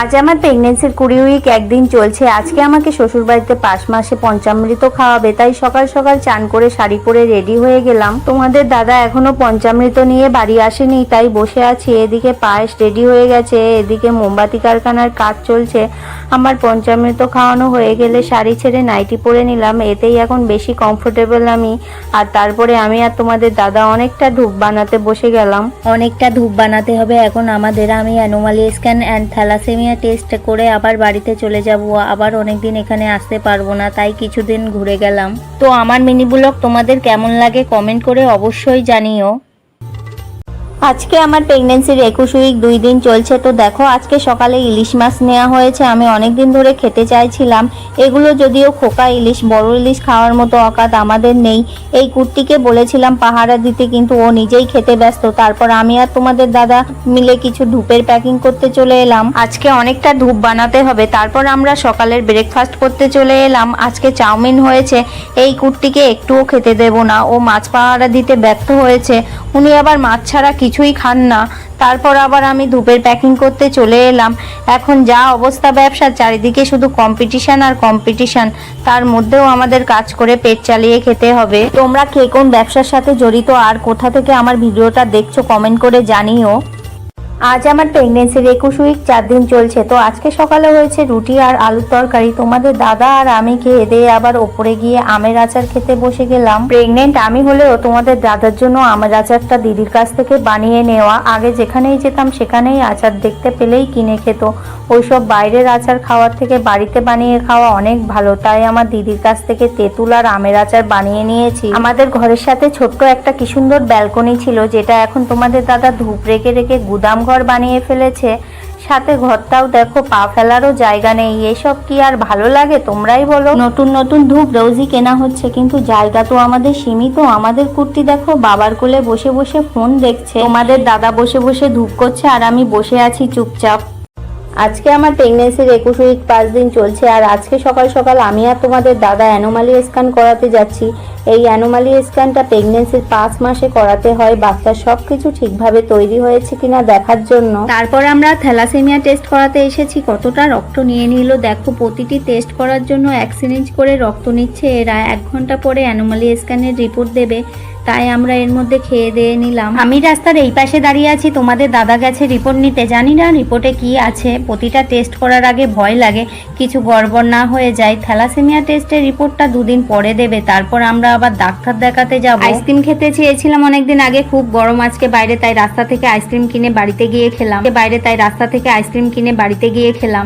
আজ আমার প্রেগনেন্সির কুড়ি উইক একদিন চলছে। আজকে আমাকে শ্বশুরবাড়িতে পাঁচ মাসে পঞ্চামৃত খাওয়াবে, তাই সকাল সকাল চান করে শাড়ি পরে রেডি হয়ে গেলাম। তোমাদের দাদা এখনও পঞ্চামৃত নিয়ে বাড়ি আসেনি, তাই বসে আছি। এদিকে পায়েস রেডি হয়ে গেছে, এদিকে মোমবাতি কারখানার কাজ চলছে। আমার পঞ্চামৃত খাওয়ানো হয়ে গেলে শাড়ি ছেড়ে নাইটি পরে নিলাম, এতেই এখন বেশি কমফোর্টেবল আমি। আর তারপরে আমি আর তোমাদের দাদা অনেকটা ধূপ বানাতে বসে গেলাম। অনেকটা ধূপ বানাতে হবে, এখন আমাদের আমি anomaly scan and thalassemia test করে আবার বাড়িতে চলে যাব। আবার অনেকদিন এখানে আসতে পারব না, তাই কিছুদিন ঘুরে গেলাম। তো আমার মিনি ব্লগ তোমাদের কেমন লাগে কমেন্ট করে অবশ্যই জানিও। আজকে আমার প্রেগনেন্সির একুশ উইক দুই দিন চলছে। তো দেখো, আজকে সকালে ইলিশ মাছ নেওয়া হয়েছে। আমি অনেক দিন ধরে খেতে চাইছিলাম। এগুলো যদিও খোকা ইলিশ, বড় ইলিশ খাওয়ার মতো অকাত আমাদের নেই। এই কুর্তিকে বলেছিলাম পাহারা দিতে, কিন্তু ও নিজেই খেতে ব্যস্ত। তারপর আমি আর তোমাদের দাদা মিলে কিছু ধূপের প্যাকিং করতে চলে এলাম। আজকে অনেকটা ধূপ বানাতে হবে। তারপর আমরা সকালের ব্রেকফাস্ট করতে চলে এলাম। আজকে চাউমিন হয়েছে। এই কুর্তিকে একটুও খেতে দেব না। ও মাছ পাহারা দিতে ব্যর্থ হয়েছে। উনি আবার মাছ ছাড়া কিছুই খান না। তারপর আবার আমি ধূপের প্যাকিং করতে চলে এলাম। এখন যা অবস্থা ব্যবসার, চারিদিকে শুধু কম্পিটিশান আর কম্পিটিশান তার মধ্যেও আমাদের কাজ করে পেট চালিয়ে খেতে হবে। তোমরা কে কোন ব্যবসার সাথে জড়িত আর কোথা থেকে আমার ভিডিওটা দেখছ কমেন্ট করে জানিও। আজ আমার প্রেগনেন্সির একুশ উইক চার দিন চলছে। তো আজকে সকালে হয়েছে রুটি আর আলুর তরকারি। তোমাদের দাদা আর আমি খেয়ে দিয়ে আবার ওপরে গিয়ে আমের আচার খেতে বসে গেলাম। প্রেগনেন্ট আমি হলেও তোমাদের দাদার জন্য আমের আচারটা দিদির কাছ থেকে বানিয়ে নেওয়া। আগে যেখানেই যেতাম সেখানেই আচার দেখতে পেলেই কিনে খেত। ওইসব বাইরের আচার খাওয়ার থেকে বাড়িতে বানিয়ে খাওয়া অনেক ভালো। তাই আমার দিদির কাছ থেকে তেঁতুল আর আমের আচার বানিয়ে নিয়েছি। আমাদের ঘরের সাথে ছোট্ট একটা কি সুন্দর ব্যালকনি ছিল, যেটা এখন তোমাদের দাদা ধূপ রেখে রেখে গুদাম ঘর বানিয়ে ফেলেছে। সাথে ঘরটাও দেখো, পা ফেলারও জায়গা নেই। এসব কি আর ভালো লাগে? তোমরাই বলো। নতুন নতুন ধূপ রোজই কেনা হচ্ছে, কিন্তু জায়গা তো আমাদের সীমিত। আমাদের কুর্তি দেখো, বাবার কোলে বসে বসে ফোন দেখছে। তোমাদের দাদা বসে বসে ধূপ করছে, আর আমি বসে আছি চুপচাপ। আজকে আমার প্রেগনেন্সির একুশ উইক পাঁচ দিন চলছে, আর আজকে সকাল সকাল আমি আর তোমাদের দাদা অ্যানোমালি স্ক্যান করাতে যাচ্ছি। এই অ্যানোমালি স্ক্যানটা প্রেগনেন্সির পাঁচ মাসে করাতে হয় বাচ্চার সব কিছু ঠিকভাবে তৈরি হয়েছে কিনা দেখার জন্য। তারপর আমরা থ্যালাসেমিয়া টেস্ট করাতে এসেছি, কতটা রক্ত নিয়ে নিল, দেখো প্রতিটি টেস্ট করার জন্য এক সিরিঞ্জ করে রক্ত নিচ্ছে, এরা এক ঘণ্টা পরে অ্যানোমালি স্ক্যানের রিপোর্ট দেবে। তাই আমরা এর মধ্যে খেয়ে দিয়ে নিলাম। আমি রাস্তার এই পাশে দাঁড়িয়ে আছি, তোমাদের দাদা গেছে রিপোর্ট নিতে। জানি না রিপোর্টে কি আছে। প্রতিটা টেস্ট করার আগে ভয় লাগে। কিছু গড়বড় না হয়ে যায়। থ্যালাসেমিয়া টেস্টের রিপোর্টটা দুদিন পরে দেবে। তারপর আমরা আবার ডাক্তার দেখাতে যাব। আইসক্রিম খেতে চেয়েছিলাম অনেকদিন আগে। খুব গরম আজকে বাইরে, তাই রাস্তা থেকে আইসক্রিম কিনে বাড়িতে গিয়ে খেলাম। বাইরে, তাই রাস্তা থেকে আইসক্রিম কিনে বাড়িতে গিয়ে খেলাম।